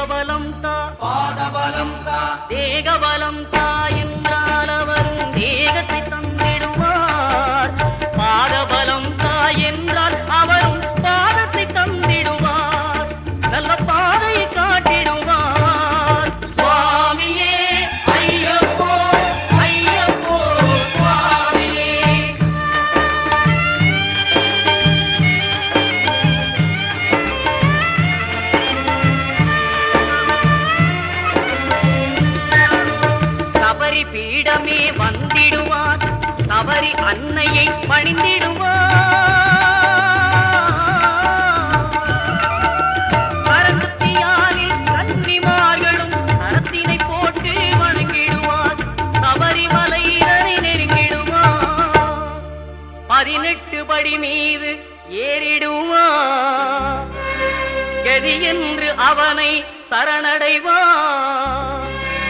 దేహబలం దేగబలం తాయ சபரி வந்திடுவார். தவறி அன்னையை பணிந்திடுவார் கரகத்தியாலில் கன்னிமார்களும் கரத்தினை போட்டு வணங்கிடுவார். சபரிமலையினரை நெருங்கிடுவார். பதினெட்டு படி மீது ஏறிடுவார். கதி என்று அவனை சரணடைவான்